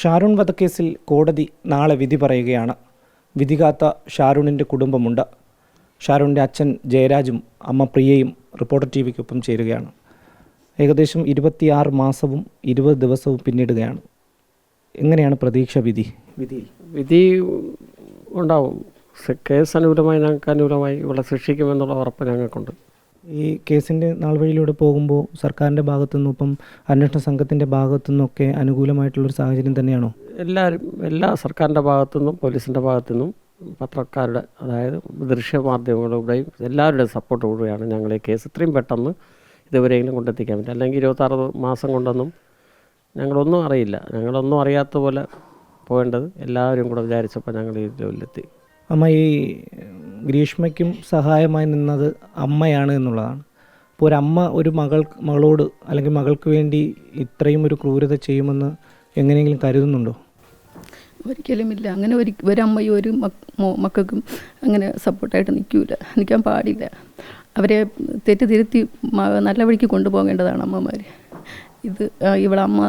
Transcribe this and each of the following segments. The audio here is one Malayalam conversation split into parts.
ഷാരൂൺ വധക്കേസിൽ കോടതി നാളെ വിധി പറയുകയാണ്. വിധി കാത്ത ഷാരൂണിന്റെ കുടുംബമുണ്ട്. ഷാരൂണിന്റെ അച്ഛൻ ജയരാജും അമ്മ പ്രിയയും റിപ്പോർട്ടർ ടി വിക്കൊപ്പം ചേരുകയാണ്. ഏകദേശം ഇരുപത്തിയാറ് മാസവും ഇരുപത് ദിവസവും പിന്നിടുകയാണ്. എങ്ങനെയാണ് പ്രതീക്ഷ വിധി? വിധി വിധി ഉണ്ടാവും. കേസ് അനുകൂലമായി ഞങ്ങൾക്ക് അനുകൂലമായി ഇവിടെ ശിക്ഷിക്കുമെന്നുള്ള ഉറപ്പ് ഞങ്ങൾക്കുണ്ട്. ഈ കേസിന്റെ നാൾവഴിയിലൂടെ പോകുമ്പോൾ സർക്കാരിന്റെ ഭാഗത്തുനിന്നും ഇപ്പം അന്വേഷണ സംഘത്തിന്റെ ഭാഗത്തുനിന്നൊക്കെ അനുകൂലമായിട്ടുള്ളൊരു സാഹചര്യം തന്നെയാണോ? എല്ലാവരും എല്ലാ സർക്കാരിന്റെ ഭാഗത്തുനിന്നും പോലീസിന്റെ ഭാഗത്തുനിന്നും പത്രക്കാരുടെ അതായത് ദൃശ്യമാധ്യമങ്ങളുടെയും എല്ലാവരുടെയും സപ്പോർട്ടോടുകൂടിയാണ് ഞങ്ങൾ ഈ കേസ് ഇത്രയും പെട്ടെന്ന് ഇതുവരെയെങ്കിലും കൊണ്ടെത്തിക്കാൻ പറ്റും അല്ലെങ്കിൽ ഇരുപത്താറ് മാസം കൊണ്ടൊന്നും ഞങ്ങളൊന്നും അറിയില്ല. ഞങ്ങളൊന്നും അറിയാത്ത പോലെ പോകേണ്ടത് എല്ലാവരും കൂടെ വിചാരിച്ചപ്പോൾ ഞങ്ങൾ ലെവലിലെത്തി അമ്മ ഈ ഗ്രീഷ്മയ്ക്കും സഹായമായി നിന്നത് അമ്മയാണ് എന്നുള്ളതാണ്. അപ്പോൾ ഒരമ്മ ഒരു മകൾ മകളോട് അല്ലെങ്കിൽ മകൾക്ക് വേണ്ടി ഇത്രയും ഒരു ക്രൂരത ചെയ്യുമെന്ന് എങ്ങനെയെങ്കിലും കരുതുന്നുണ്ടോ? ഒരിക്കലുമില്ല അങ്ങനെ ഒരു ഒരമ്മയും ഒരു മക്കൾക്കും അങ്ങനെ സപ്പോർട്ടായിട്ട് നിൽക്കില്ല നിൽക്കാൻ പാടില്ല. അവരെ തെറ്റ് തിരുത്തി നല്ല വഴിക്ക് കൊണ്ടുപോകേണ്ടതാണ് അമ്മമാർ ഇത് ഇവിടെ അമ്മ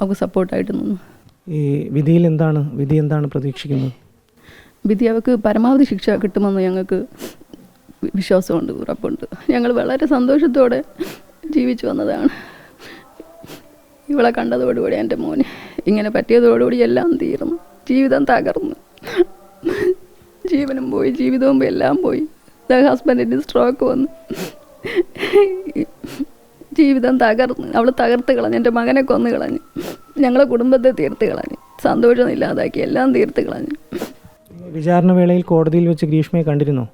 അവർക്ക് സപ്പോർട്ടായിട്ട് നിന്നു. ഈ വിധിയിൽ എന്താണ് വിധി എന്താണ് പ്രതീക്ഷിക്കുന്നത്? വിധി അവൾക്ക് പരമാവധി ശിക്ഷ കിട്ടുമെന്ന് ഞങ്ങൾക്ക് വിശ്വാസമുണ്ട് ഉറപ്പുണ്ട്. ഞങ്ങൾ വളരെ സന്തോഷത്തോടെ ജീവിച്ചു വന്നതാണ്. ഇവളെ കണ്ടതോടുകൂടി എന്റെ മോന് ഇങ്ങനെ പറ്റിയതോടുകൂടി എല്ലാം തീർന്നു. ജീവിതം തകർന്നു. ജീവനും പോയി ജീവിതവും എല്ലാം പോയി. ഹസ്ബൻഡിന് സ്ട്രോക്ക് വന്നു. ജീവിതം തകർന്നു. അവൾ തകർത്ത് കളഞ്ഞു എന്റെ മകനെ കൊന്നു കളഞ്ഞു. ഞങ്ങളെ കുടുംബത്തെ തീർത്ത് കളഞ്ഞു. സന്തോഷം ഇല്ലാതാക്കി എല്ലാം തീർത്ത് കളഞ്ഞു. വിചാരണ വേളയിൽ കോടതിയിൽ വെച്ച് ഗ്രീഷ്മയെ കണ്ടിരുന്നോ?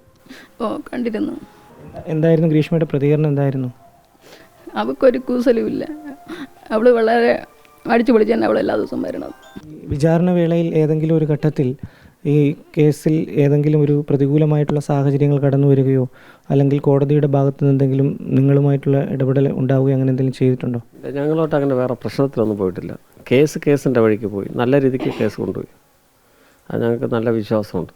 ഓ കണ്ടിരുന്നു. എന്തായിരുന്നു ഗ്രീഷ്മയുടെ പ്രതികരണം? എന്തായിരുന്നു? അവൾക്കൊരു കൂസലുമില്ല. അവൾ വളരെ അടിച്ചു പൊളിച്ച് തന്നെ അവൾ എല്ലാ ദിവസവും വരണത് വിചാരണ വേളയിൽ ഏതെങ്കിലും ഒരു ഘട്ടത്തിൽ ഈ കേസിൽ ഏതെങ്കിലും ഒരു പ്രതികൂലമായിട്ടുള്ള സാഹചര്യങ്ങൾ കടന്നു വരികയോ അല്ലെങ്കിൽ കോടതിയുടെ ഭാഗത്തു നിന്ന് എന്തെങ്കിലും നിങ്ങളുമായിട്ടുള്ള ഇടപെടൽ ഉണ്ടാവുകയോ അങ്ങനെ എന്തെങ്കിലും ചെയ്തിട്ടുണ്ടോ? ഞങ്ങളോട്ട് അങ്ങനെ വേറെ പ്രശ്നത്തിലൊന്നും പോയിട്ടില്ല. കേസ് കേസിന്റെ വഴിക്ക് പോയി. നല്ല രീതിക്ക് കേസ് കൊണ്ടുപോയി. അത് ഞങ്ങൾക്ക് നല്ല വിശ്വാസമുണ്ട്.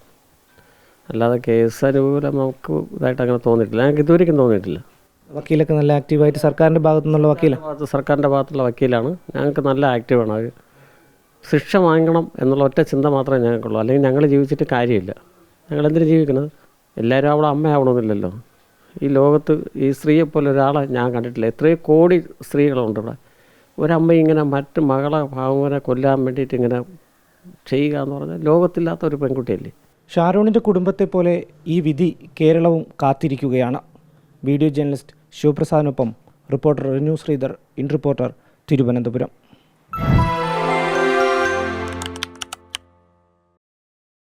അല്ലാതെ കേസ് അനുകൂലം നമുക്ക് ഇതായിട്ട് അങ്ങനെ തോന്നിയിട്ടില്ല. ഞങ്ങൾക്ക് ഇതുവരെയ്ക്കും തോന്നിയിട്ടില്ല. വക്കീലൊക്കെ നല്ല ആക്റ്റീവായിട്ട് സർക്കാരിന്റെ ഭാഗത്തു നിന്നുള്ള വക്കീല ഭാഗത്ത് സർക്കാരിന്റെ ഭാഗത്തുള്ള വക്കീലാണ്. ഞങ്ങൾക്ക് നല്ല ആക്റ്റീവാണ്. അവർ ശിക്ഷ വാങ്ങണം എന്നുള്ള ഒറ്റ ചിന്ത മാത്രമേ ഞങ്ങൾക്കുള്ളൂ. അല്ലെങ്കിൽ ഞങ്ങൾ ജീവിച്ചിട്ട് കാര്യമില്ല. ഞങ്ങൾ എന്തിനു ജീവിക്കുന്നത്? എല്ലാവരും അവിടെ അമ്മയാവണമെന്നില്ലല്ലോ. ഈ ലോകത്ത് ഈ സ്ത്രീയെ പോലെ ഒരാളെ ഞാൻ കണ്ടിട്ടില്ല. എത്രയോ കോടി സ്ത്രീകളുണ്ട് ഇവിടെ. ഒരമ്മ ഇങ്ങനെ മറ്റ് മകളെ ഭാവനെ കൊല്ലാൻ വേണ്ടിയിട്ട് ഇങ്ങനെ ചെയ്യുക എന്ന് പറഞ്ഞാൽ ലോകത്തില്ലാത്ത ഒരു പെൺകുട്ടിയല്ലേ? ഷാരൂണിന്റെ കുടുംബത്തെ പോലെ ഈ വിധി കേരളവും കാത്തിരിക്കുകയാണ്. Video journalist ശിവപ്രസാദിനൊപ്പം reporter Rinu Sridhar in reporter Thiruvananthapuram.